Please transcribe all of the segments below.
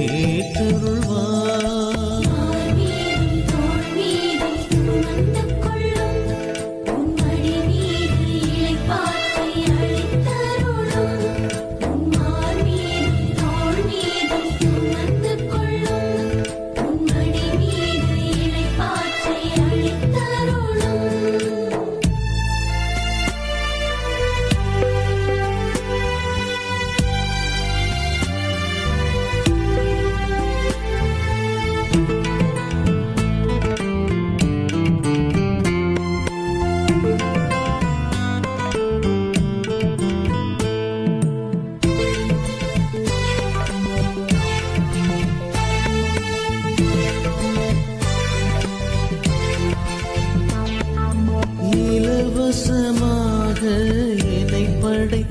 இறைவா இலவசமாக என்னை படைத்தார்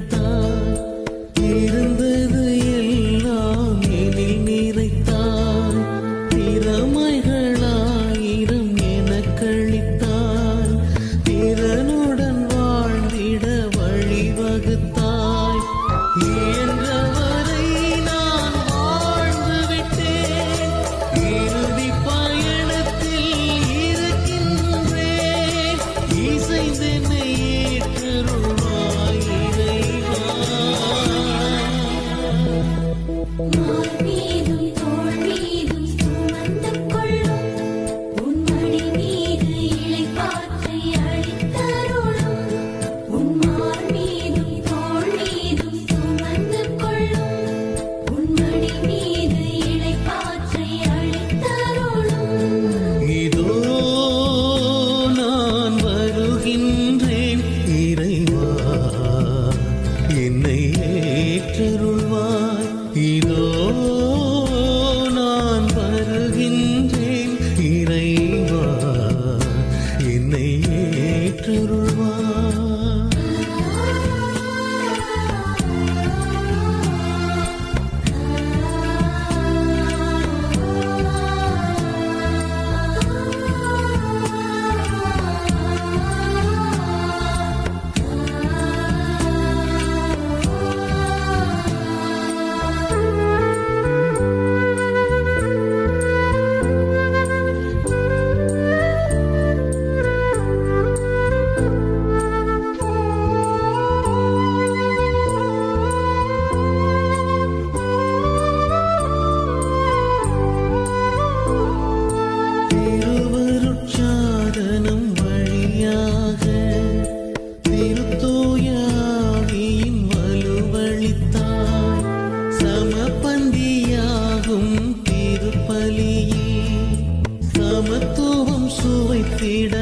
சமத்துவம் சுவைத்திட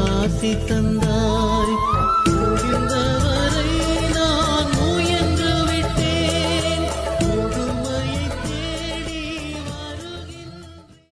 ஆசி தந்த